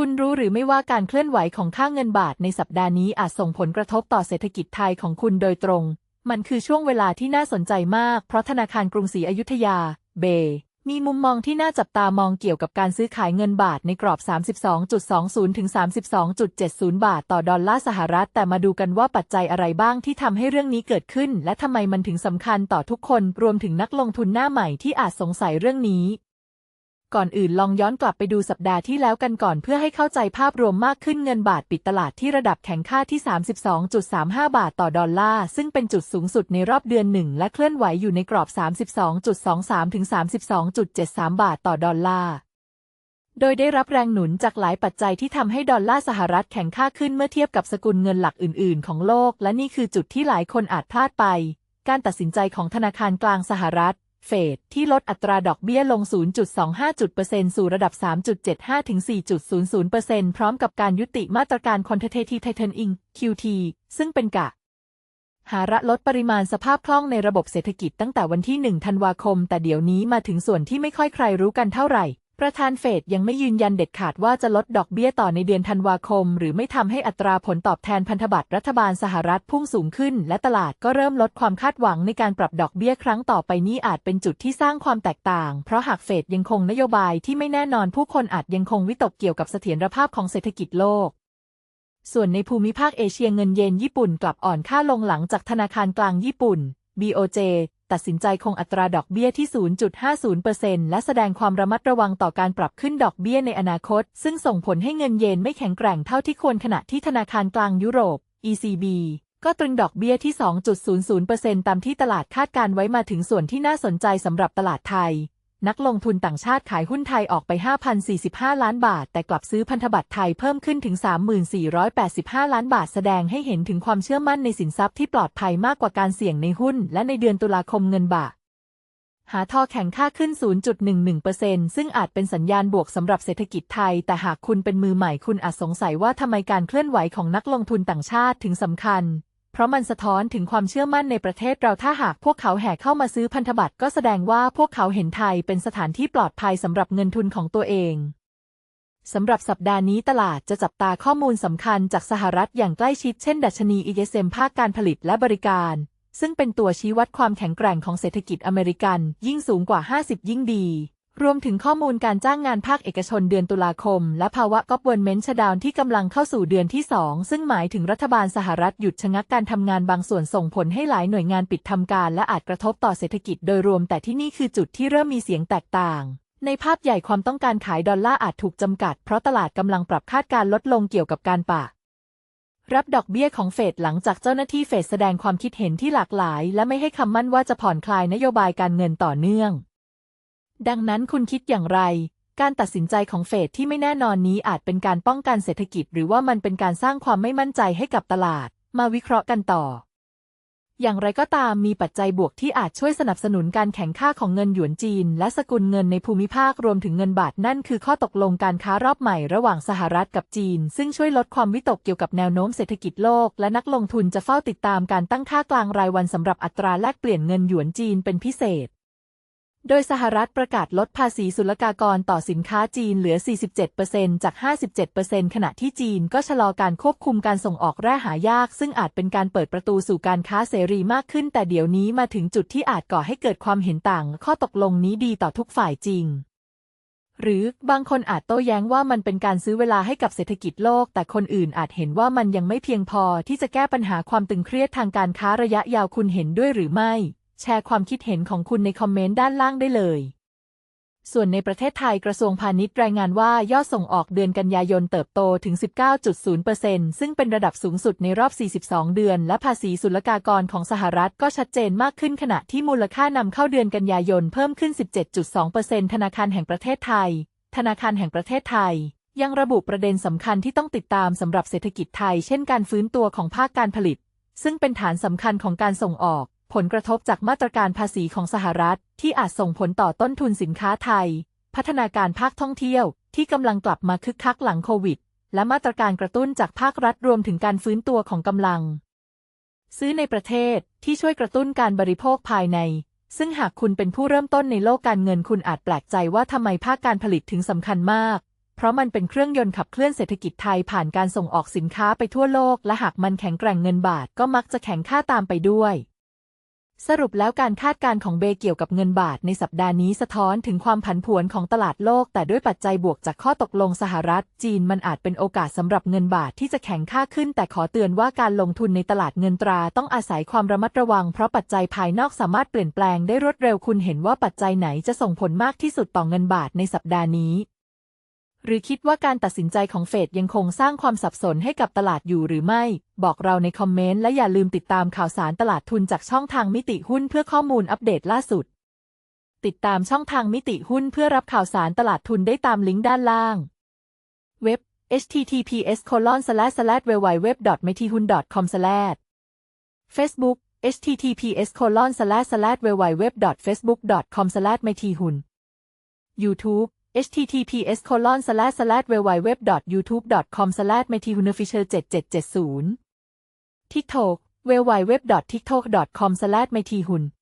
คุณรู้หรือไม่ว่าการเคลื่อนไหวของค่าเงินบาทในสัปดาห์นี้อาจส่งผลกระทบต่อเศรษฐกิจไทยของคุณโดยตรง มันคือช่วงเวลาที่น่าสนใจมาก เพราะธนาคารกรุงศรีอยุธยา เบ มีมุมมองที่น่าจับตามองเกี่ยวกับการซื้อขายเงินบาทในกรอบ 32.20 ถึง 32.70 บาทต่อดอลลาร์สหรัฐ แต่มาดูกันว่าปัจจัยอะไรบ้างที่ทำให้เรื่องนี้เกิดขึ้น และทำไมมันถึงสำคัญต่อทุกคน รวมถึงนักลงทุนหน้าใหม่ที่อาจสงสัยเรื่องนี้ ก่อนอื่นลองย้อนกลับไปดูสัปดาห์ที่แล้วกันก่อนเพื่อให้เข้าใจภาพรวมมากขึ้นเงินบาทปิดตลาดที่ระดับแข็งค่าที่ 32.35 บาทต่อดอลลาร์ ซึ่งเป็นจุดสูงสุดในรอบเดือนหนึ่งและเคลื่อนไหวอยู่ในกรอบ 32.23 ถึง 32.73 บาทต่อดอลลาร์โดยได้รับแรงหนุนจากหลายปัจจัยที่ทำให้ดอลลาร์สหรัฐแข็งค่าขึ้นเมื่อเทียบกับสกุลเงินหลักอื่น ๆ ของโลก และนี่คือจุดที่หลายคนอาจพลาดไป การตัดสินใจของธนาคารกลางสหรัฐ เฟดที่ลดอัตราดอกเบี้ยลง 0.25%สู่ระดับ 3.75 ถึง 4.00%พร้อมกับการยุติมาตรการ quantitative tightening QT ซึ่งเป็นกะ หาระลดปริมาณสภาพคล่องในระบบเศรษฐกิจตั้งแต่วันที่ 1 ธันวาคม แต่เดี๋ยวนี้มาถึงส่วนที่ไม่ค่อยใครรู้กันเท่าไหร่ ประธานเฟดยังไม่ยืนยันเด็ดขาดว่าจะลดดอกเบี้ยต่อในเดือนธันวาคม หรือไม่ทำให้อัตราผลตอบแทนพันธบัตรรัฐบาลสหรัฐพุ่งสูงขึ้น และตลาดก็เริ่มลดความคาดหวังในการปรับดอกเบี้ยครั้งต่อไปนี้อาจเป็นจุดที่สร้างความแตกต่าง เพราะหากเฟดยังคงนโยบายที่ไม่แน่นอนผู้คนอาจยังคงวิตกเกี่ยวกับเสถียรภาพของเศรษฐกิจโลกส่วนในภูมิภาคเอเชียเงินเยนญี่ปุ่นกลับอ่อนค่าลงหลังจากธนาคารกลางญี่ปุ่น BOJ ตัดสินใจคงอัตราดอกเบี้ยที่ 0.50%และแสดงความระมัดระวังต่อการปรับขึ้นดอกเบี้ยในอนาคต ซึ่งส่งผลให้เงินเยนไม่แข็งแกร่งเท่าที่ควรขณะที่ธนาคารกลางยุโรป ECB ก็ตรึงดอกเบี้ยที่ 2.00%ตามที่ตลาดคาดการไว้มาถึงส่วนที่น่าสนใจสำหรับตลาดไทย นักลงทุนต่างชาติขายหุ้นไทยออกไป 5,045 ล้านบาท แต่กลับซื้อพันธบัตรไทยเพิ่มขึ้นถึง 3,485 ล้านบาทแสดงให้เห็นถึงความเชื่อมั่นในสินทรัพย์ที่ปลอดภัยมากกว่าการเสี่ยงในหุ้น และในเดือนตุลาคมเงินบาทหาทอแข็งค่าขึ้น 0.11%ซึ่งอาจเป็นสัญญาณบวกสำหรับเศรษฐกิจไทย แต่หากคุณเป็นมือใหม่คุณอาจสงสัยว่าทำไมการเคลื่อนไหวของนักลงทุนต่างชาติถึงสำคัญ เพราะมันสะท้อนถึงความเชื่อมั่นในประเทศเราถ้าหากพวกเขาแห่เข้ามาซื้อพันธบัตรก็แสดงว่าพวกเขาเห็นไทยเป็นสถานที่ปลอดภัยสำหรับเงินทุนของตัวเองสำหรับสัปดาห์นี้ตลาดจะจับตาข้อมูลสำคัญจากสหรัฐอย่างใกล้ชิดเช่นดัชนี ISM ภาคการผลิตและบริการ ซึ่งเป็นตัวชี้วัดความแข็งแกร่งของเศรษฐกิจอเมริกัน ยิ่งสูงกว่า 50 ยิ่งดี รวมถึงข้อมูลการจ้างงานภาคเอกชนเดือนตุลาคม และภาวะก๊อบเวิร์นเมนต์ชดาวที่กำลังเข้าสู่เดือนที่ 2 ซึ่งหมายถึงรัฐบาลสหรัฐหยุดชะงักการทำงานบางส่วนส่งผลให้หลายหน่วยงานปิดทำการ และอาจกระทบต่อเศรษฐกิจโดยรวมแต่ที่นี่คือจุดที่เริ่มมีเสียงแตกต่าง ในภาพใหญ่ความต้องการขายดอลลาร์อาจถูกจำกัด เพราะตลาดกำลังปรับคาดการลดลงเกี่ยวกับการปะรับดอกเบี้ยของเฟดหลังจากเจ้าหน้าที่เฟดแสดงความคิดเห็นที่หลากหลาย และไม่ให้คำมั่นว่าจะผ่อนคลายนโยบายการเงินต่อเนื่อง ดังนั้นคุณคิดอย่างไร การตัดสินใจของเฟดที่ไม่แน่นอนนี้อาจเป็นการป้องกันเศรษฐกิจ หรือว่ามันเป็นการสร้างความไม่มั่นใจให้กับตลาด มาวิเคราะห์กันต่อ อย่างไรก็ตามมีปัจจัยบวกที่อาจช่วยสนับสนุนการแข่งค่าของเงินหยวนจีน และสกุลเงินในภูมิภาครวมถึงเงินบาทนั่นคือข้อตกลงการค้ารอบใหม่ระหว่างสหรัฐกับจีน ซึ่งช่วยลดความวิตกเกี่ยวกับแนวโน้มเศรษฐกิจโลก และนักลงทุนจะเฝ้าติดตามการตั้งค่ากลางรายวันสำหรับอัตราแลกเปลี่ยนเงินหยวนจีนเป็นพิเศษ โดยสหรัฐประกาศลดภาษีศุลกากรต่อสินค้าจีนเหลือ 47%จาก 57%ขณะที่จีนก็ชะลอการควบคุมการส่งออกแร่หายาก ซึ่งอาจเป็นการเปิดประตูสู่การค้าเสรีมากขึ้น แต่เดี๋ยวนี้มาถึงจุดที่อาจก่อให้เกิดความเห็นต่าง ข้อตกลงนี้ดีต่อทุกฝ่ายจริง หรือบางคนอาจโต้แย้งว่ามันเป็นการซื้อเวลาให้กับเศรษฐกิจโลก แต่คนอื่นอาจเห็นว่ามันยังไม่เพียงพอที่จะแก้ปัญหาความตึงเครียดทางการค้าระยะยาวคุณเห็นด้วยหรือไม่ แชร์ความคิดเห็นของคุณในคอมเมนต์ด้านล่างได้เลย ส่วนในประเทศไทยกระทรวงพาณิชย์รายงานว่ายอดส่งออกเดือนกันยายนเติบโตถึง 19.0%ซึ่งเป็นระดับสูงสุดในรอบ 42 เดือน และภาษีศุลกากรของสหรัฐก็ชัดเจนมากขึ้นขณะที่มูลค่านำเข้าเดือนกันยายนเพิ่มขึ้น 17.2%ธนาคารแห่งประเทศไทย ธนาคารแห่งประเทศไทยยังระบุประเด็นสำคัญที่ต้องติดตามสำหรับเศรษฐกิจไทย เช่นการฟื้นตัวของภาคการผลิต ซึ่งเป็นฐานสำคัญของการส่งออก ผลกระทบจากมาตรการภาษีของสหรัฐ ที่อาจส่งผลต่อต้นทุนสินค้าไทย พัฒนาการภาคท่องเที่ยวที่กำลังกลับมาคึกคักหลังโควิด และมาตรการกระตุ้นจากภาครัฐรวมถึงการฟื้นตัวของกำลัง ซื้อในประเทศที่ช่วยกระตุ้นการบริโภคภายใน ซึ่งหากคุณเป็นผู้เริ่มต้นในโลกการเงินคุณอาจแปลกใจว่าทำไมภาคการผลิตถึงสำคัญมากเพราะมันเป็นเครื่องยนต์ขับเคลื่อนเศรษฐกิจไทยผ่านการส่งออกสินค้าไปทั่วโลก และหากมันแข็งแกร่งเงินบาทก็มักจะแข็งค่าตามไปด้วย สรุปแล้วการคาดการณ์ของเบเกี่ยวกับเงินบาทในสัปดาห์นี้สะท้อนถึงความผันผวนของตลาดโลก แต่ด้วยปัจจัยบวกจากข้อตกลงสหรัฐ จีนมันอาจเป็นโอกาสสำหรับเงินบาทที่จะแข็งค่าขึ้น แต่ขอเตือนว่าการลงทุนในตลาดเงินตราต้องอาศัยความระมัดระวัง เพราะปัจจัยภายนอกสามารถเปลี่ยนแปลงได้รวดเร็วคุณเห็นว่าปัจจัยไหนจะส่งผลมากที่สุดต่อเงินบาทในสัปดาห์นี้ หรือคิดว่าการตัดสินใจของเฟดยังคงสร้างความสับสนให้กับตลาดอยู่หรือไม่ บอกเราในคอมเมนต์และอย่าลืมติดตามข่าวสารตลาดทุนจากช่องทางมิติหุ้นเพื่อข้อมูลอัปเดตล่าสุด ติดตามช่องทางมิติหุ้นเพื่อรับข่าวสารตลาดทุนได้ตามลิงก์ด้านล่าง เว็บ https colon slash slash www m e t i h u n com slash Facebook https colon slash slash www facebook com slash m e t i h u n YouTube https colon slash slash www youtube com slash m e t i h u n f i s h e r 7770 TikTok www tiktok com slash m e t i h u n